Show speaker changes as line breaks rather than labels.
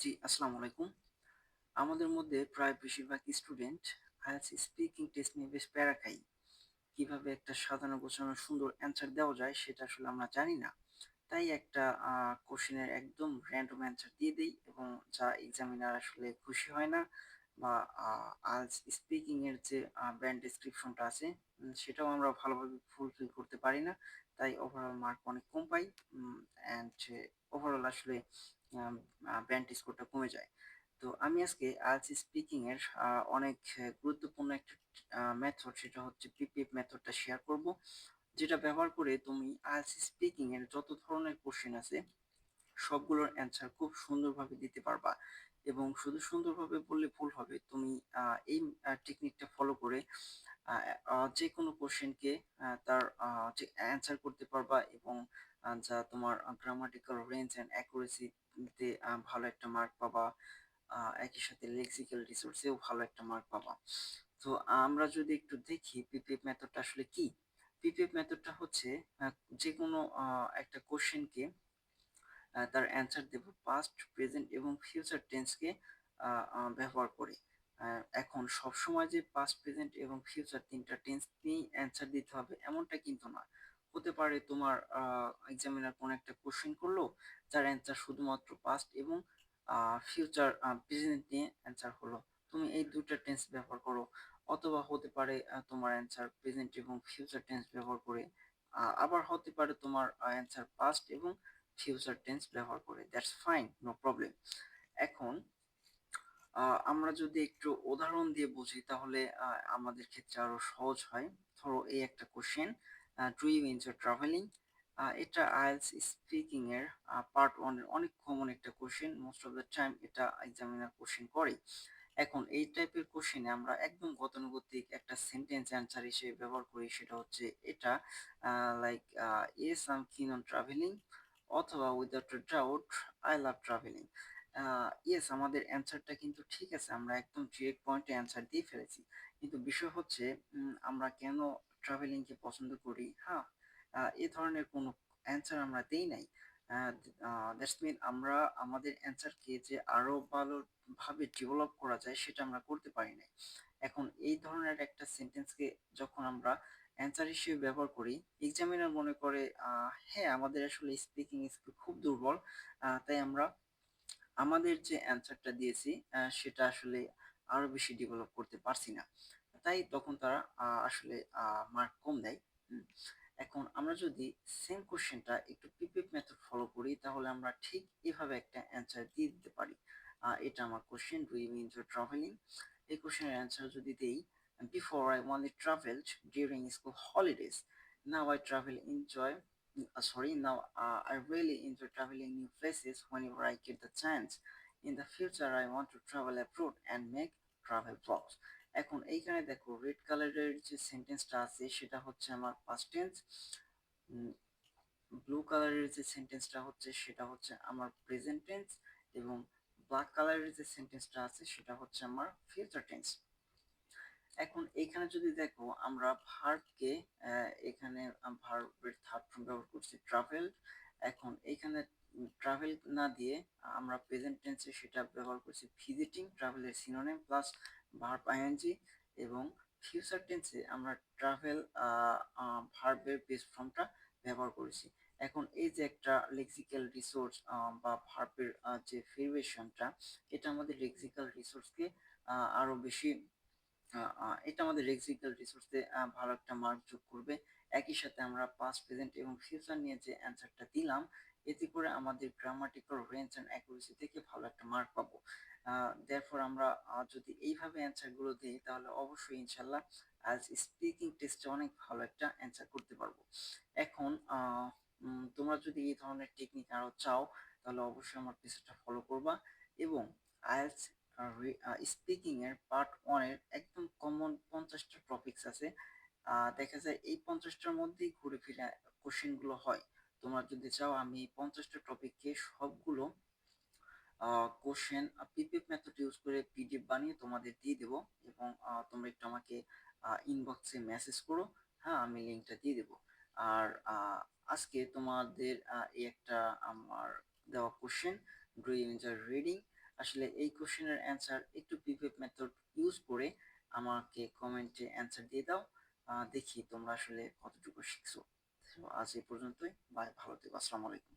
জি, আসসালামু আলাইকুম। আমাদের মধ্যে প্রায় বেশিরভাগ স্টুডেন্ট আইএলটিএস স্পিকিং টেস্ট নিয়ে বেশ প্যারা খাই। কীভাবে একটা সাজানো গোছানো সুন্দর অ্যান্সার দেওয়া যায় সেটা আসলে আমরা জানি না। তাই একটা আ কোয়েশ্চেনের একদম র‍্যান্ডম অ্যান্সার দিয়ে দেই এবং যা এক্সামিনার আসলে খুশি হয় না বা আ আইএলটিএস স্পিকিং এর যে আ ব্যান্ড ডেসক্রিপশনটা আছে সেটাও আমরা ভালোভাবে ফুলফিল করতে পারি না। তাই ওভারঅল মার্ক অনেক কম পাই। অ্যান্ড ওভারঅল আসলে ব্যান্ড স্কোরটা কমে যায়। তো আমি আজকে স্পিকিং এর অনেক গুরুত্বপূর্ণ একটা মেথড সেটা হচ্ছে পিপিএফ মেথডটা শেয়ার করব। যেটা ব্যবহার করে তুমি স্পিকিং এর যত ধরনের কোয়েশ্চেন আছে, সবগুলোর অ্যান্সার খুব সুন্দরভাবে দিতে পারবা। এবং শুধু সুন্দরভাবে বললে ভুল হবে। তুমি এই টেকনিকটা ফলো করে যেকোনো কোয়েশ্চেনকে আ, তার যে অ্যান্সার করতে পারবা এবং যা তোমার গ্রামাটিক্যাল রেঞ্জ অ্যান্ড অ্যাকুরেসি তে আ ভালো একটা মার্ক পাবা। একই সাথে লেক্সিক্যাল রিসোর্স এও ভালো একটা মার্ক পাবা। তো আমরা যদি একটু দেখি পিপিএফ মেথডটা আসলে কি? পিপিএফ মেথডটা হচ্ছে আ যেকোনো আ একটা কোয়েশ্চেনকে আ তার অ্যান্সার দেব পাস্ট, প্রেজেন্ট এবং ফিউচার টেন্সকে ব্যবহার করে। এখন সবসময় যে পাস্ট, প্রেজেন্ট এবং ফিউচার তিনটা টেন্স নিয়েই অ্যান্সার দিতে হবে এমনটা কিন্তু না। হতে পারে তোমার এক্সামিনার কোনো একটা কোয়েশ্চেন করল, যার অ্যান্সার শুধুমাত্র পাস্ট এবং ফিউচার প্রেজেন্ট নিয়ে অ্যান্সার হলো। তুমি এই ২ টা টেন্স ব্যবহার করো। অথবা হতে পারে তোমার অ্যান্সার প্রেজেন্ট এবং ফিউচার টেন্স ব্যবহার করে। আবার হতে পারে তোমার অ্যান্সার পাস্ট এবং ফিউচার টেন্স ব্যবহার করে। That's fine, no problem. এখন আমরা যদি একটু উদাহরণ দিয়ে বুঝি তাহলে আমাদের ক্ষেত্রে আরও সহজ হয়। ধরো এই একটা question uh do you travelling? এটা আইএলটিএস স্পিকিং এর পার্ট 1 এর অনেক কমন একটা question. Most of the time এটা এক্সামিনার কোয়েশ্চেন করে। এখন এই টাইপের কোয়েশ্চেনে আমরা একদম গতানুগতিক একটা সেন্টেন্স অ্যান্সার হিসেবে ব্যবহার করি, সেটা হচ্ছে এটা like yes I am keen on travelling অথবা without a doubt I love travelling. Yes আমাদের অ্যান্সারটা কিন্তু ঠিক আছে। আমরা একদম ডিরেক্ট পয়েন্টে অ্যান্সার দিয়ে ফেলেছি। কিন্তু বিষয় হচ্ছে আমরা কেন ট্রাভেলিং কে পছন্দ করি, হ্যাঁ? এ ধরনের কোনো অ্যান্সার আমরা দেই নাই। দ্যাটস মিন আমরা আমাদের অ্যান্সারকে যে আরও ভালোভাবে ডেভেলপ করা যায় সেটা আমরা করতে পারি নাই। এখন এই ধরনের একটা সেন্টেন্সকে যখন আমরা অ্যান্সার হিসেবে ব্যবহার করি, এক্সামিনার মনে করে হ্যাঁ, আমাদের আসলে স্পিকিং স্কিল খুব দুর্বল। তাই আমরা আমাদের যে অ্যান্সারটা দিয়েছি সেটা আসলে আরও বেশি ডেভেলপ করতে পারছি না। তাই তখন তারা আসলে মার্ক কম দেয়। এখন আমরা যদি সেম কোশ্চেনটা একটু পিপিপ মেথড ফলো করি, তাহলে আমরা ঠিক এভাবে একটা অ্যান্সার দিয়ে দিতে পারি। এটা আমার question do you enjoy travelling এই কোশ্চেনের অ্যান্সার যদি দেই before I one it travelled during school holidays now I travel enjoy sorry now I really enjoy travelling you places when you I get the chance in the future I want to travel abroad and make travel blogs এখন এইখানে দেখো red কালারের যে সেন্টেন্সটা আছে সেটা হচ্ছে আমার পাস্ট টেন্স। ব্লু কালারের যে সেন্টেন্সটা হচ্ছে সেটা হচ্ছে আমার প্রেজেন্ট টেন্স এবং ব্ল্যাক কালারের যে সেন্টেন্সটা আছে সেটা হচ্ছে আমার ফিউচার টেন্স। এখন এইখানে যদি দেখো আমরা ভার্বকে এখানে ভার্বের থার্ড ফর্ম ব্যবহার করছি ট্রাভেল। এখন এইখানে ট্রাভেল না দিয়ে আমরা প্রেজেন্ট টেন্সে সেটা ব্যবহার করছি ভিজিটিং, ট্রাভেলের সিনোনিম প্লাস ভার্ব আইএনজি এবং ফিউচার টেন্সে আমরা ট্রাভেল ভার্বের বেস ফর্মটা ব্যবহার করেছি। এখন এই যে একটা লেক্সিক্যাল রিসোর্স বা ভার্বের যে ভেরিয়েশনটা এটা আমাদের লেক্সিক্যাল রিসোর্সকে আ আরও বেশি এটা আমাদের লেক্সিক্যাল রিসোর্সে ভালো একটা মার্ক যোগ করবে। একই সাথে আমরা পাস্ট, প্রেজেন্ট এবং ফিউচার নিয়ে যে অ্যান্সারটা দিলাম, এতে করে আমাদের গ্রামাটিক্যাল রেঞ্জ অ্যান্ড অ্যাকুরেসি থেকে ভালো একটা মার্ক পাবো। আ দেয়ারফর আমরা যদি এইভাবে অ্যান্সার দিই, তাহলে অবশ্যই ইনশাল্লাহ আজ স্পিকিং টেস্টে অনেক ভালো একটা অ্যান্সার করতে পারব। এখন তোমরা যদি এই ধরনের টেকনিক আরও চাও, তাহলে অবশ্যই আমার পেজটা ফলো করবা এবং আইএলটিএস আ স্পিকিং এর পার্ট 1 এর একদম কমন ৫০ টা টপিকস আছে। দেখা যায় এই পঞ্চাশটার মধ্যেই ঘুরে ফিরে কোয়েশ্চেনগুলো হয়। তোমরা যদি চাও আমি ৫০ টা টপিককে সবগুলো কোশ্চেন পিপিএফ মেথড ইউজ করে পিডিএফ বানিয়ে তোমাদের দিয়ে দেবো এবং তোমরা একটু আমাকে ইনবক্সে মেসেজ করো। হ্যাঁ, আমি লিঙ্কটা দিয়ে দেবো আর আজকে তোমাদের এই একটা আমার দেওয়া question do you enjoy reading? আসলে এই কোশ্চেনের অ্যান্সার একটু পিপিএফ মেথড ইউজ করে আমাকে কমেন্টে অ্যান্সার দিয়ে দাও দেখি তোমরা আসলে কতটুকু শিখছো আজ এই পর্যন্তই। বাই ভালো থেকো আসসালামু আলাইকুম।